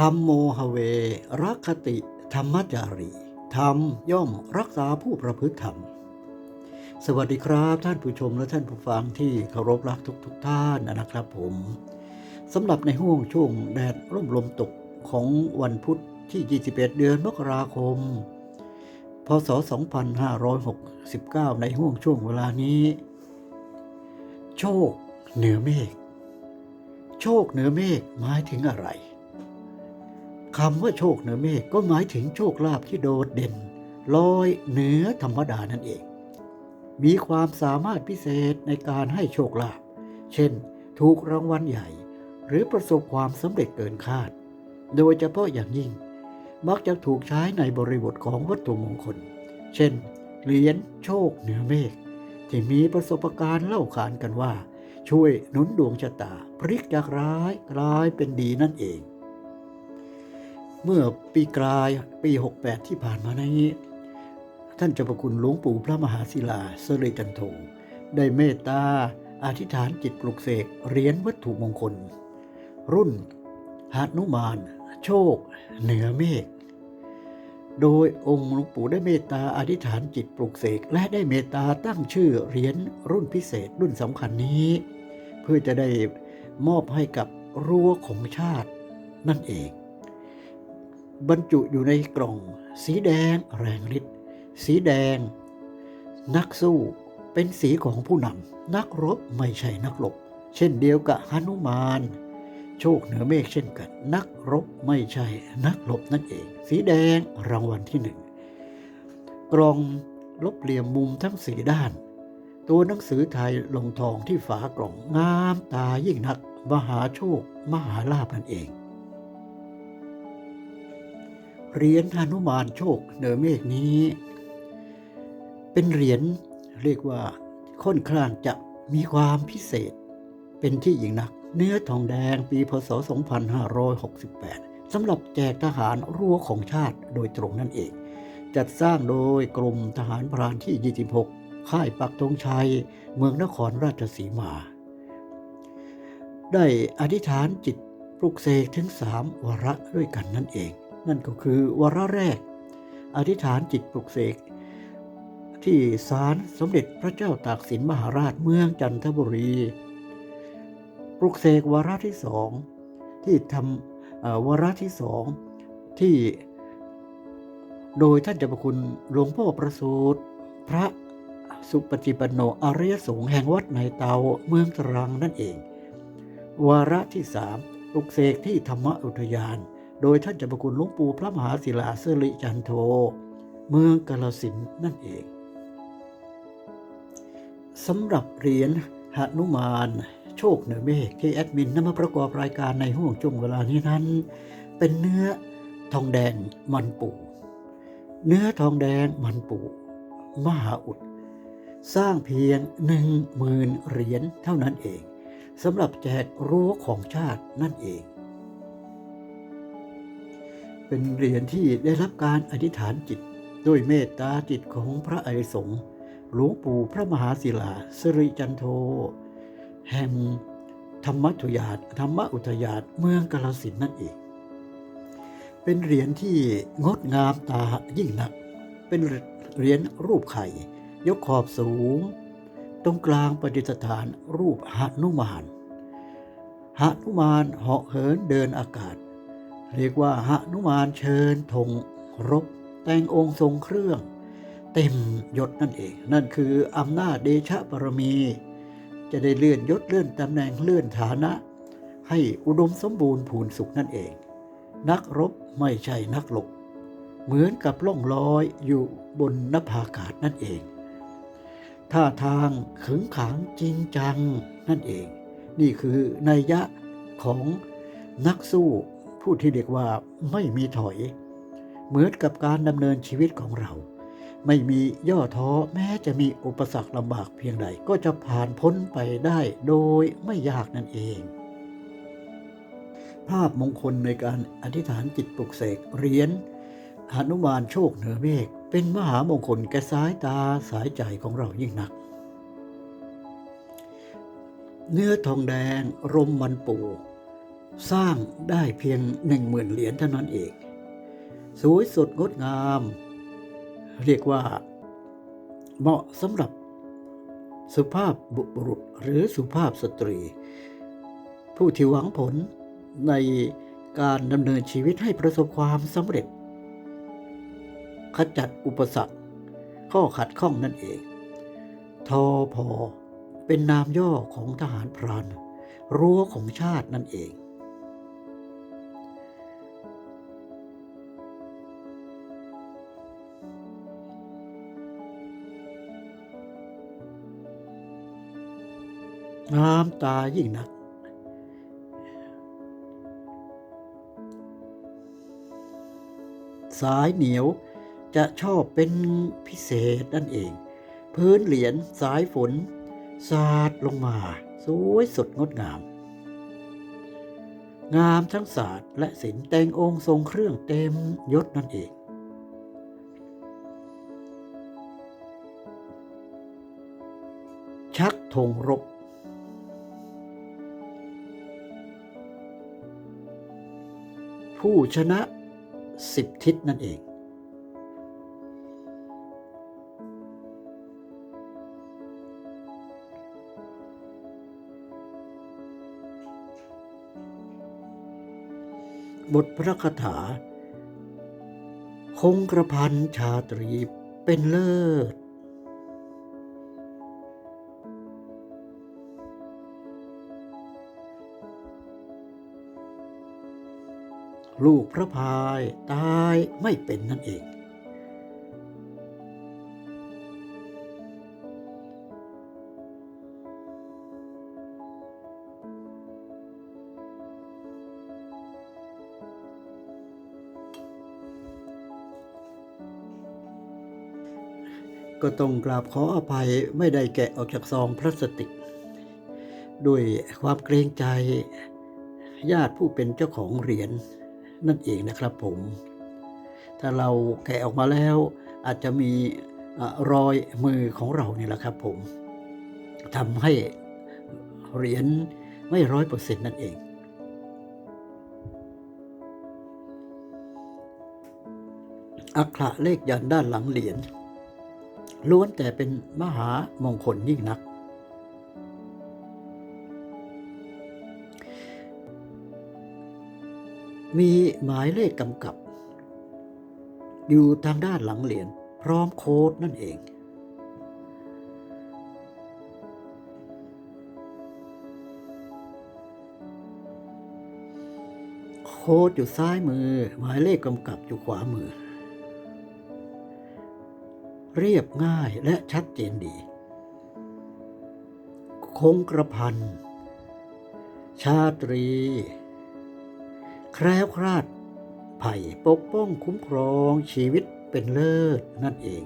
ธรรมโมหเวรักขติธรรมจารีธรรมย่อมรักษาผู้ประพฤติธรรม สวัสดีครับ ท่านผู้ชมและท่านผู้ฟังที่เคารพรักทุกทุกท่านนะครับผมสำหรับในห่วงช่วงแดดร่มลมตกของวันพุธที่ 21 เดือนมกราคม พศ 2569 ในห่วงช่วงเวลานี้ โชคเหนือเมฆโชคเหนือเมฆหมายถึงอะไร คำว่าโชคเหนือเมฆก็หมายถึงโชคลาภที่โดดเด่น ลอยเหนือธรรมดานั่นเอง มีความสามารถพิเศษในการให้โชคลาภเช่น ถูกรางวัลใหญ่ หรือประสบความสำเร็จเกินคาด โดยเฉพาะอย่างยิ่ง มักจะถูกใช้ในบริบทของวัตถุมงคล เช่น เหรียญโชคเหนือเมฆที่มีประสบการณ์เล่าขานกันว่า ช่วยหนุนดวงชะตา พลิกจากร้ายกลายเป็นดีนั่นเอง เมื่อปีกลายปี 68 ที่ผ่านมานี้ ท่านเจ้าประคุณหลวงปู่พระมหาศิลาเสริจันโทได้เมตตาอธิษฐานจิตปลุกเสกเหรียญวัตถุมงคล รุ่นหานุมาน โชค เหนือเมฆโดยองค์หลวงปู่ได้เมตตาอธิษฐานจิตปลุกเสกและได้เมตตาตั้งชื่อเหรียญรุ่นพิเศษรุ่นสำคัญนี้ เพื่อจะได้มอบให้กับรั้วของชาตินั่นเอง บรรจุอยู่ในกล่อง สีแดงแรงฤทธิ์สีแดง นักสู้เป็นสีของผู้นำนักรบไม่ใช่นักหลบเช่นเดียวกับหนุมาน โชคเหนือเมฆเช่นกัน นักรบไม่ใช่นักหลบนั่นเอง สีแดงรางวัลที่หนึ่งกล่องลบเหลี่ยมมุมทั้งสีด้าน ตัวหนังสือไทยลงทองที่ฝากล่องงามตายิ่งนัก มหาโชค มหาลาภนั่นเอง เหรียญหนุมานโชคเหนือเมฆนี้ เป็นเหรียญเรียกว่าค่อนข้างจะมีความพิเศษ เป็นที่ยิ่งนัก เนื้อทองแดงปีพศ 2568สำหรับแจกทหารรั้วของชาติโดยตรงนั่นเอง จัดสร้างโดยกรมทหารพรานที่ 26 ค่ายปักธงชัย เมืองนครราชสีมา ได้อธิษฐานจิตปลุกเสกถึงสามวาระด้วยกันนั่นเอง นั่นก็คือวาระแรก อธิษฐานจิตปลุกเสก ที่ศาลสมเด็จพระเจ้าตากสินมหาราชเมืองจันทบุรี ปลุกเสกวาระที่สองที่ทำวาระที่สองที่โดยท่านเจ้าพระคุณหลวงพ่อประสูติพระสุปฏิปันโนอริยสงฆ์แห่งวัดในเตาเมืองตรังนั่นเอง วาระที่สามปลุกเสกที่ธรรมอุทยาน โดยท่านเจ้าพระคุณหลวงปู่พระมหาศิลาเสริจันโท เมืองกาลสินนั่นเองสำหรับเหรียญหนุมานโชคเหนือเมฆที่แอดมินนำมาประกอบรายการในห่วงช่วงเวลานี้นั้น เป็นเนื้อทองแดงมันปู เนื้อทองแดงมันปู มหาอุด สร้างเพียงหนึ่งหมื่นเหรียญเท่านั้นเองสำหรับแจกรั้วของชาตินั่นเอง เป็นเหรียญที่ได้รับการอธิษฐานจิตด้วยเมตตาจิตของพระอริสงฆ์หลวงปู่พระมหาศิลาสิริจันโท แห่งธรรมทุยาตธรรมอุทยานเมืองกาลสินนั่นเอง เป็นเหรียญที่งดงามตายิ่งนัก เป็นเหรียญรูปไข่ ยกขอบสูง ตรงกลางประดิษฐานรูปหนุมานหนุมานเหาะเหินเดินอากาศ เรียกว่าหนุมานเชิญธงรบ แต่งองค์ทรงเครื่อง เต็มยศนั่นเอง นั่นคืออำนาจเดชะบารมี จะได้เลื่อนยศเลื่อนตำแหน่งเลื่อนฐานะ ให้อุดมสมบูรณ์ผูนสุขนั่นเอง นักรบไม่ใช่นักหลบเหมือนกับล่องลอยอยู่บนนภาอากาศนั่นเอง ท่าทางขึงขังจริงจังนั่นเอง นี่คือนัยยะของนักสู้ ผู้ที่เรียกว่าไม่มีถอย เหมือนกับการดำเนินชีวิตของเรา ไม่มีย่อท้อแม้จะมีอุปสรรคลำบากเพียงใดก็จะผ่านพ้นไปได้โดยไม่ยากนั่นเอง ภาพมงคลในการอธิษฐานจิตปลุกเสกเหรียญหนุมานโชคเหนือเมฆเป็นมหามงคลแก่สายตาสายใจของเรายิ่งนัก เนื้อทองแดงรมมันปู สร้างได้เพียงหนึ่งหมื่นเหรียญเท่านั้นเอง สวยสดงดงาม เรียกว่า เหมาะสำหรับสุภาพบุรุษหรือสุภาพสตรี ผู้ที่หวังผลในการดำเนินชีวิตให้ประสบความสำเร็จ ขจัดอุปสรรค ข้อขัดข้องนั่นเอง ทอพอเป็นนามย่อของทหารพราน รั้วของชาตินั่นเอง งามตายิ่งนัก สายเหนียวจะชอบเป็นพิเศษนั่นเอง พื้นเหรียญสายฝน สาดลงมา สวยสดงดงาม งามทั้งศาสตร์และศิลป์แต่งองค์ทรงเครื่องเต็มยศนั่นเองชักธงรบ ผู้ชนะสิบทิศนั่นเอง บทพระคาถา คงกระพันชาตรีเป็นเลิศ ลูกพระพายตายไม่เป็นนั่นเอง ก็ต้องกราบขออภัยไม่ได้แกะออกจากซองพลาสติก ด้วยความเกรงใจญาติผู้เป็นเจ้าของเหรียญ นั่นเองนะครับผม ถ้าเราแกะออกมาแล้วอาจจะมีอรอยมือของเราเนี่ยแหละครับผมทำให้เหรียญไม่ร้อยเปอร์เซ็นต์นั่นเอง อักขระเลขยันด้านหลังเหรียญล้วนแต่เป็นมหามงคลยิ่งนัก มีหมายเลขกำกับ อยู่ทางด้านหลังเหรียญพร้อมโค้ดนั่นเองโค้ดอยู่ซ้ายมือ หมายเลขกำกับอยู่ขวามือ เรียบง่ายและชัดเจนดี คงกระพัน ชาตรี แคล้วคลาดไผ่ปกป้องคุ้มครองชีวิตเป็นเลิศนั่นเอง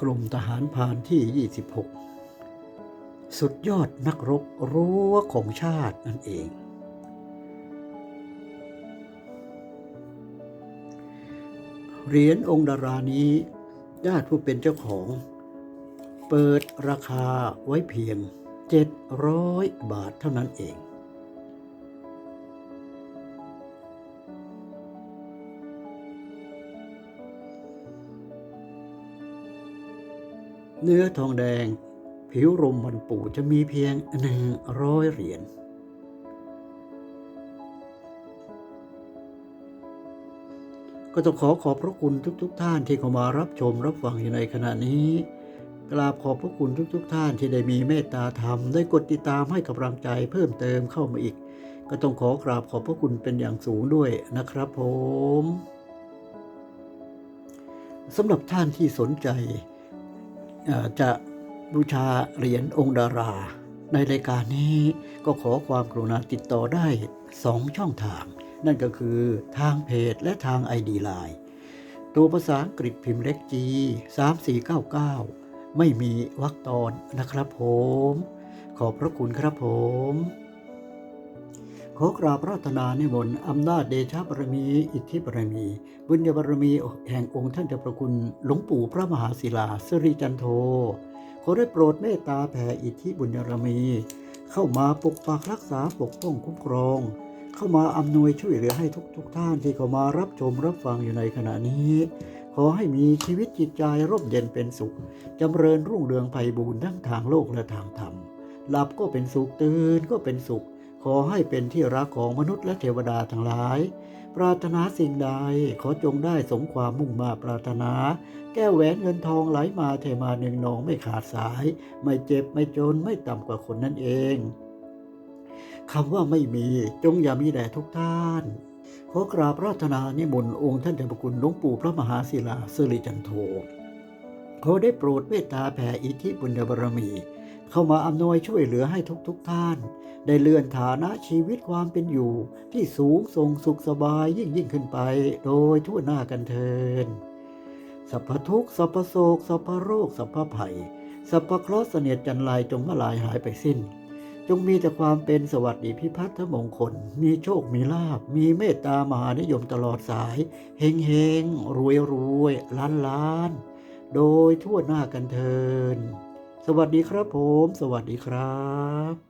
กลุ่มทหารพานที่ 26 สุดยอดนักรบรั้วของชาตินั่นเอง เหรียญองค์ดารานี้ญาติผู้เป็นเจ้าของ เปิดราคาไว้เพียง 700 บาทเท่านั้นเอง เนื้อทองแดงผิวรมวันปู่จะมีเพียงหนึ่งร้อยเหรียญก็ต้องขอขอบพระคุณทุกๆทท่านที่เข้ามารับชมรับฟังอยู่ในขณะนี้ กราบขอบพระคุณทุกๆทท่านที่ได้มีเมตตาธรรม ได้กดติดตามให้กำลังใจเพิ่มเติมเข้ามาอีก ก็ต้องขอกราบขอบพระคุณเป็นอย่างสูงด้วยนะครับผมสำหรับท่านที่สนใจจะบูชาเหรียญองค์ดารา ในรายการนี้ก็ขอความกรุณาติดต่อได้สองช่องทาง นั่นก็คือทางเพจและทาง ID Line ตัวภาษาอังกฤษพิมพ์เล็ก G 3499 ไม่มีวรรคตอนนะครับผม ขอบพระคุณครับผม ขอกราบระธนาในิมนอำนาจเดชะบารมี อิทธิบารมี บุญญาบารมีแห่งองค์ท่านเจ้าประคุณหลวงปู่พระมหาศิลาสิริจันโท ขอได้โปรดเมตตาแผ่อิทธิบุญยารมี เข้ามาปกปักรักษาปกป้องคุ้มครองเข้ามาอำนวยช่วยเหลือให้ทุกๆทท่านที่เข้ามารับชมรับฟังอยู่ในขณะนี้ ขอให้มีชีวิตจิตใจร่มเย็นเป็นสุข จำเริญรุ่งเรืองไพบูรณ์ทั้งทางโลกและทางธรรม หลับก็เป็นสุขตื่นก็เป็นสุข ขอให้เป็นที่รักของมนุษย์และเทวดาทั้งหลาย ปรารถนาสิ่งใดขอจงได้สมความมุ่งมาปรารถนา แก้วแหวนเงินทองไหลมาเทมาหนึ่งนองไม่ขาดสาย ไม่เจ็บไม่จนไม่ต่ำกว่าคนนั่นเองคำว่าไม่มีจงอย่ามีแด่ทุกท่าน อกราบราธนานิมนต์องค์ท่านเจ้าพระคุณหลวงปู่พระมหาศิลาสิริจันโทขอได้โปรดเมตตาแผ่อิทธิบุญบารมี เข้ามาอำนวยช่วยเหลือให้ทุกๆทท่าน ได้เลื่อนฐานะชีวิตความเป็นอยู่ ที่สูงส่งสุขสบายยิ่งยิ่งขึ้นไป โดยทั่วหน้ากันเทินสัพพทุกสัพพโศกสัพพโรคสัพพภัยสัพพเคราะห์เสนียดจันไรจงมาลายหายไปสิ้น จงมีแต่ความเป็นสวัสดิพิพัฒน์มงคล มีโชค มีลาบ มีเมตตามหานิยมตลอดสาย เฮงเฮงรวยรวยล้านล้าน โดยทั่วหน้ากันเทิน สวัสดีครับผม สวัสดีครับ